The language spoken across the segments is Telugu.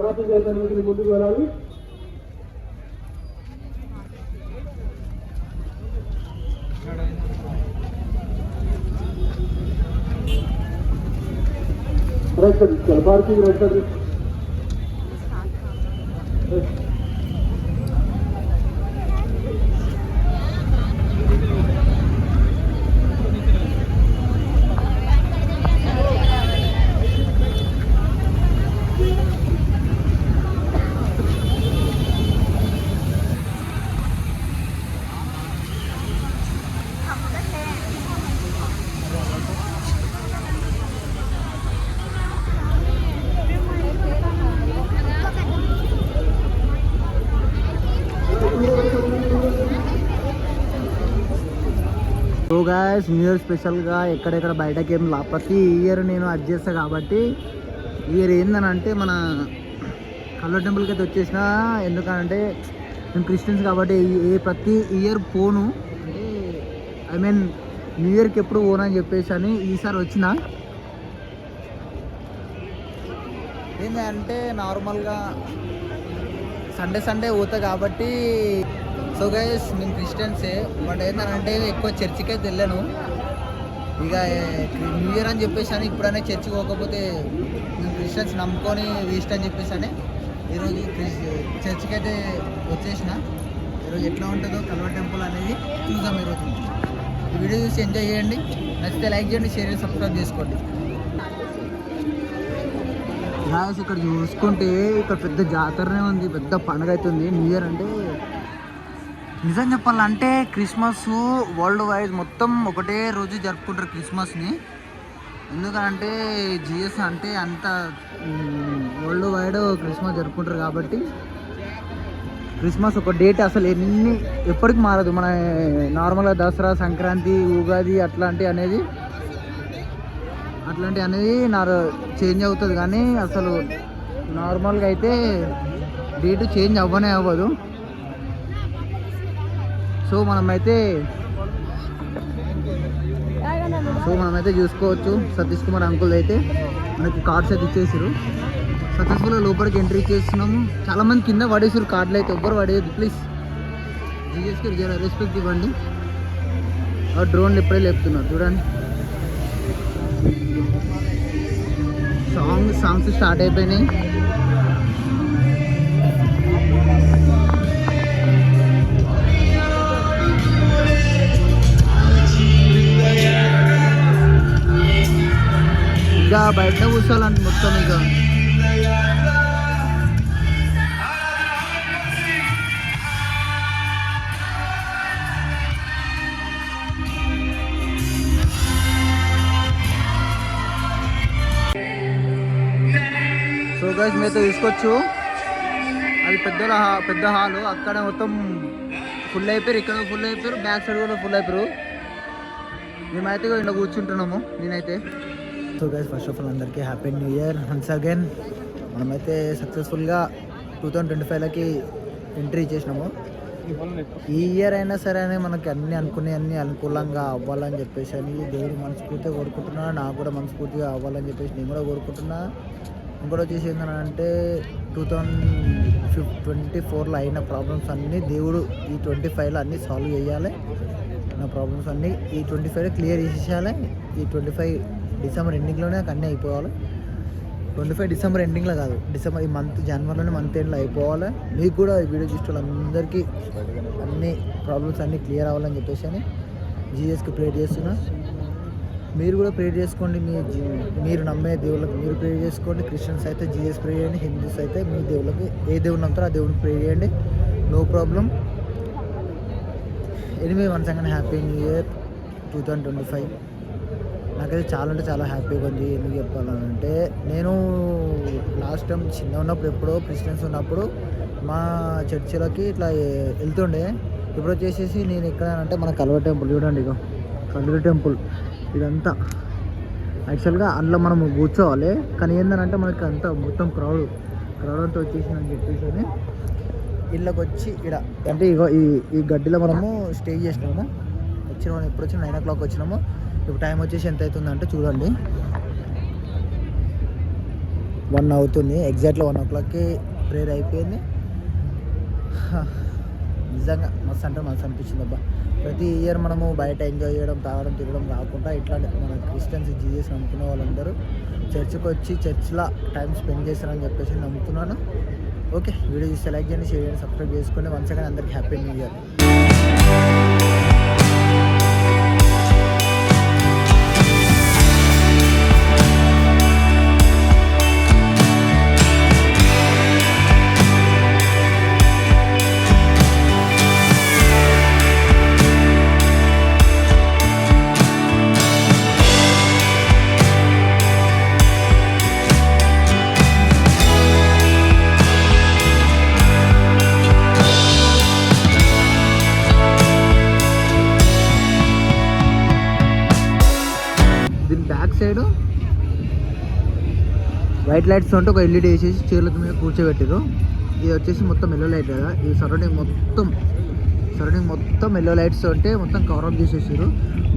ట్రాఫిక్ చేయడానికి ముందుకు వెళ్ళాలి. రైట్ సైడ్ తీసుకోవాలి parking right side so guys new year స్పెషల్గా ఎక్కడెక్కడ బయటకి ఏం లా ప్రతి ఇయర్ నేను అది చేస్తా కాబట్టి ఇయర్ ఏందనంటే మన కల్లో టెంపుల్కి అయితే వచ్చేసిన ఎందుకంటే మేము క్రిస్టియన్స్ కాబట్టి ఏ ప్రతి ఇయర్ పోను. అంటే ఐ మీన్ న్యూ ఇయర్కి ఎప్పుడు పోను అని చెప్పేసి అని ఈసారి వచ్చిన. ఏంటంటే నార్మల్గా సండే సండే పోతా కాబట్టి సో గైస్ నేను క్రిస్టియన్సే బట్ ఏంటంటే ఎక్కువ చర్చికి అయితే వెళ్ళాను. ఇక న్యూ ఇయర్ అని చెప్పేసి అని ఇప్పుడనే చర్చికి పోకపోతే నేను క్రిస్టియన్స్ నమ్ముకొని వేస్ట్ అని చెప్పేసి అని ఈరోజు క్రిస్ చర్చికి అయితే వచ్చేసిన. ఈరోజు ఎట్లా ఉంటుందో కల్వ టెంపుల్ అనేది చూద్దాం ఈరోజు. ఈ వీడియో చూసి ఎంజాయ్ చేయండి. నచ్చితే లైక్ చేయండి షేర్ చేసి సబ్స్క్రైబ్ చేసుకోండి. గాయస్ ఇక్కడ చూసుకుంటే ఇక్కడ పెద్ద జాతరనే ఉంది పెద్ద పండుగ అవుతుంది న్యూ ఇయర్ అంటే నిజం చెప్పాలంటే క్రిస్మస్ వరల్డ్ వైడ్ మొత్తం ఒకటే రోజు జరుపుకుంటారు క్రిస్మస్ని. ఎందుకంటే జిఎస్ అంటే అంత వరల్డ్ వైడ్ క్రిస్మస్ జరుపుకుంటారు కాబట్టి క్రిస్మస్ ఒక డేట్ అసలు ఎన్ని ఎప్పటికి మారదు. మన నార్మల్గా దసరా సంక్రాంతి ఉగాది అట్లాంటి అనేది అట్లాంటి అనేది నా చేంజ్ అవుతుంది. కానీ అసలు నార్మల్గా అయితే డేట్ చేంజ్ అవ్వనే అవ్వదు. సో మనమైతే సో మనమైతే చూసుకోవచ్చు. సతీష్ కుమార్ అంకుల్ అయితే మనకి కార్డ్స్ అయితే ఇచ్చేసారు సక్సెస్ఫుల్గా లోపలికి ఎంట్రీ చేస్తున్నాము చాలామంది కింద పడేసారు కార్డులు అయితే. ఎవ్వరు పడేది ప్లీజ్ జిఎస్కి జర రెస్పెక్ట్ ఇవ్వండి. ఆ డ్రోన్లు ఎప్పుడే లేపుతున్నారు చూడండి. సాంగ్ సాంగ్స్ స్టార్ట్ అయిపోయినాయి. ఇక బయట కూర్చోవాలని మొత్తం ఇక. సో గైస్ మీతో తీసుకోవచ్చు అది పెద్ద పెద్ద హాలు. అక్కడ మొత్తం ఫుల్ అయిపోయారు. ఇక్కడ ఫుల్ అయిపోయారు. బ్యాక్ సైడ్ కూడా ఫుల్ అయిపోయారు. మేమైతే ఇలా కూర్చుంటున్నాము. నేనైతే. So guys first of all అందరికీ happy new year once again మనమైతే సక్సెస్ఫుల్గా టూ థౌజండ్ ట్వంటీ ఫైవ్లోకి ఎంట్రీ చేసినాము. ఈ ఇయర్ అయినా సరే అని మనకి అన్ని అనుకునే అన్ని అనుకూలంగా అవ్వాలని చెప్పేసి అని దేవుడు మనస్ఫూర్తిగా కోరుకుంటున్నా. నాకు కూడా మనస్ఫూర్తిగా అవ్వాలని చెప్పేసి నేను కూడా కోరుకుంటున్నా. ఇంకోటి వచ్చేసి ఏంటంటే టూ థౌజండ్ ఫిఫ్ ట్వంటీ ఫోర్లో అయిన ప్రాబ్లమ్స్ అన్నీ దేవుడు ఈ ట్వంటీ ఫైవ్లో అన్నీ సాల్వ్ చేయాలి. నా ప్రాబ్లమ్స్ అన్నీ ఈ ట్వంటీ ఫైవ్ క్లియర్ చేసేయాలి. ఈ ట్వంటీ ఫైవ్ డిసెంబర్ ఎండింగ్లోనే నాకు అన్నీ అయిపోవాలి. ట్వంటీ ఫైవ్ డిసెంబర్ ఎండింగ్లో కాదు డిసెంబర్ ఈ మంత్ జనవరిలోనే మంత్ ఎండ్లో అయిపోవాలి. మీకు కూడా ఈ వీడియో చూసిన వాళ్ళందరికీ అన్ని ప్రాబ్లమ్స్ అన్నీ క్లియర్ అవ్వాలని చెప్పేసి అని జీజస్కి ప్రేర్ చేస్తున్నా. మీరు కూడా ప్రేర్ చేసుకోండి మీ మీరు నమ్మే దేవుళ్ళకి మీరు ప్రేర్ చేసుకోండి. క్రిస్టియన్స్ అయితే జీజస్ ప్రేర్ చేయండి హిందూస్ అయితే మీ దేవుళ్ళకి ఏ దేవుడు నమ్ముతారో ఆ దేవుడికి ప్రేర్ చేయండి. నో ప్రాబ్లం ఎనిమిది once అంగనే happy new year two thousand twenty five నాకైతే చాలా అంటే చాలా హ్యాపీగా ఉంది. ఎందుకు చెప్పాలంటే నేను లాస్ట్ టైం చిన్న ఉన్నప్పుడు ఎప్పుడో క్రిస్టియన్స్ ఉన్నప్పుడు మా చర్చిలోకి ఇట్లా వెళ్తుండే. ఇప్పుడు వచ్చేసేసి నేను ఎక్కడ అంటే మన కల్వ టెంపుల్ చూడండి ఇగో. కల్వ టెంపుల్. ఇదంతా. యాక్చువల్గా అందులో మనం కూర్చోవాలి. కానీ ఏంటంటే మనకి అంతా మొత్తం క్రౌడ్. క్రౌడ్ అంతా వచ్చేసిందని చెప్పేసి అని ఇళ్ళకి వచ్చి ఇక్కడ అంటే ఇగో ఈ ఈ గడ్డిలో మనము స్టే చేసినాము. వచ్చినాము. ఎప్పుడు వచ్చినా నైన్ ఓ క్లాక్ వచ్చినాము. ఇప్పుడు టైం వచ్చేసి ఎంత అవుతుందంటే చూడండి. వన్ అవుతుంది. ఎగ్జాక్ట్లీ వన్ ఓ క్లాక్కి ప్రేయర్ అయిపోయింది. నిజంగా మస్తు అంటే మస్తు అనిపించింది అబ్బా. ప్రతి ఇయర్ మనము బయట ఎంజాయ్ చేయడం తాగడం తిరగడం కాకుండా ఇట్లాంటి మన క్రిస్టియన్స్ జీజస్ నమ్ముకునే వాళ్ళందరూ చర్చ్కి వచ్చి చర్చ్లో టైం స్పెండ్ చేస్తారని చెప్పేసి నమ్ముతున్నాను. ఓకే వీడియో చూస్తే లైక్ చేయండి షేర్ చేయండి సబ్స్క్రైబ్ చేసుకోండి వన్స్ అగైన్ అందరికీ happy new year white lights ఉంటే ఒక ఎల్ఈడి వేసేసి చీరల మీద కూర్చోబెట్టారు ఇది వచ్చేసి మొత్తం ఎల్లో లైట్ కదా. ఈ సరౌండింగ్ మొత్తం సరౌండింగ్ మొత్తం ఎల్లో లైట్స్ ఉంటే మొత్తం కవర్ అప్ చేసేసారు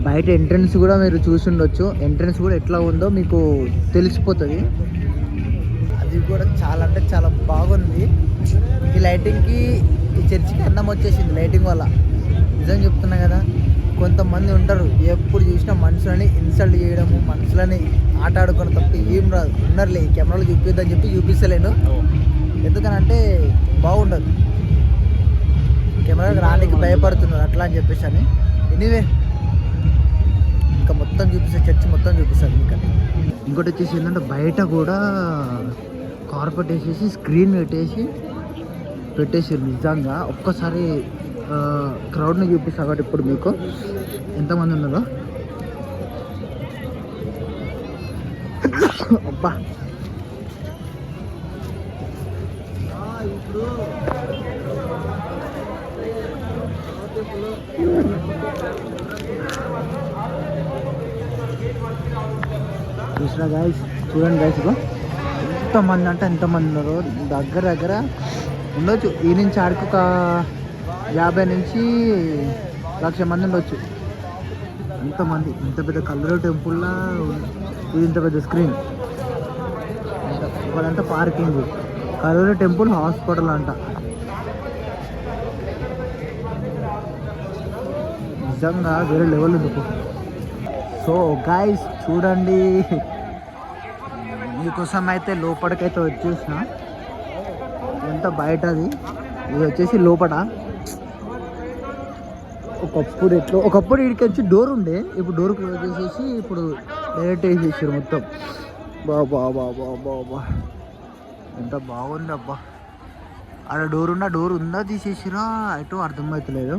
బయట ఎంట్రన్స్ కూడా మీరు చూసి ఉండొచ్చు ఎంట్రన్స్ కూడా ఎట్లా ఉందో మీకు తెలిసిపోతుంది. అది కూడా చాలా అంటే చాలా బాగుంది. ఈ లైటింగ్కి ఈ చర్చికి అందం వచ్చేసింది లైటింగ్ వల్ల. నిజం చెప్తున్నా కదా. కొంతమంది ఉంటారు. ఎప్పుడు చూసినా మనుషులని ఇన్సల్ట్ చేయడము మనుషులని ఆట ఆడుకోవడం తప్ప ఏం రాదు. ఉన్నారులే కెమెరాలో చూపిద్దని చెప్పి చూపిస్తలేను. ఎందుకనంటే బాగుండదు. కెమెరాకి రానికి భయపడుతున్నారు. అట్లా అని చెప్పేసి అని. ఎనీవే ఇంకా మొత్తం చూపిస్తే చర్చి మొత్తం చూపిస్తాను ఇంకా. ఇంకోటి వచ్చేసి ఏంటంటే బయట కూడా కార్పెట్ వేసేసి స్క్రీన్ పెట్టేసి పెట్టేసి నిజంగా. ఒక్కసారి క్రౌడ్ని చూపిస్తా కాబట్టి ఇప్పుడు మీకు ఎంతమంది ఉన్నారో? అబ్బా. చూసినా గాయస్ చూడండి గాయస్ ఇగో. ఎంతమంది అంటే ఎంతమంది ఉన్నారు? దగ్గర దగ్గర ఉండొచ్చు. ఈ నుంచి ఆడికి ఒక యాభై నుంచి లక్ష మంది ఉండొచ్చు. ఎంతమంది? ఇంత పెద్ద కల్లూరు టెంపుల్లా ఇది ఇంత పెద్ద స్క్రీన్. వాళ్ళంతా పార్కింగ్. కల్లూరు టెంపుల్ హాస్పిటల్ అంట. నిజంగా వేరే లెవెల్ ఉంది సో గాయస్ చూడండి. మీకోసం అయితే లోపలికైతే వచ్చేసిన. ఎంత బయటది? ఇది వచ్చేసి లోపల ఒకప్పుడు ఎట్లా ఒకప్పుడు ఇక్కడికి వచ్చి డోర్ ఉండే. ఇప్పుడు డోర్ క్లోజ్ చేసేసి ఇప్పుడు డైరెక్ట్ వేసేసారు మొత్తం. బా బా బా బా బా బా. ఎంత బాగుంది అబ్బా. ఆడ డోర్ ఉన్న డోర్ ఉందా తీసేసిరా? ఎటో అర్థమవుతలేదు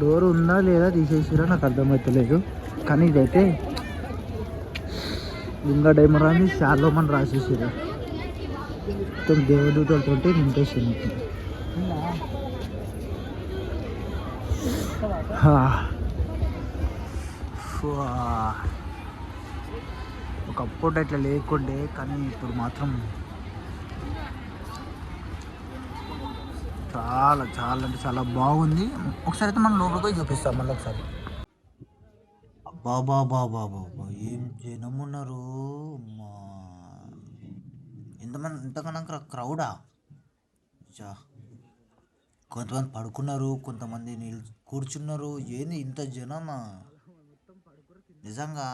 డోర్ ఉందా లేదా తీసేసిరా? నాకు అర్థమవుతలేదు కానీ ఇదైతే ఇంకా డైమరాన్ని శాలోమని రాసేసారు మొత్తం దేవదూతలతో నింపేసారు మొత్తం ఒకప్పుడు ఇట్లా లేకుండే కానీ ఇప్పుడు మాత్రం చాలా చాలా అంటే చాలా బాగుంది. ఒకసారి అయితే మనం లోపలికి పోయి చూపిస్తాం మళ్ళీ ఒకసారి. బాబా బాబా బాబా ఏం జనం ఉన్నారు అమ్మా. ఎంతమంది ఎంతకన్నా క్రౌడా చా కొంతమంది పడుకున్నారు కొంతమంది నిల్ కూర్చున్నారు. ఏంది ఇంత జనమా? నిజంగా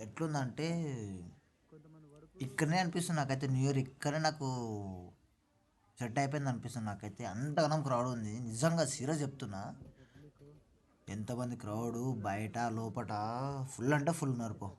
ఎట్లుందంటే ఇక్కడనే అనిపిస్తుంది నాకైతే న్యూ ఇయర్ ఇక్కడే నాకు సెట్ అయిపోయింది అనిపిస్తుంది నాకైతే. అంతగానం క్రౌడ్ ఉంది. నిజంగా సీరియస్ చెప్తున్నా. ఎంతమంది క్రౌడు బయట లోపట ఫుల్ అంటే ఫుల్ ఉన్నారు పో.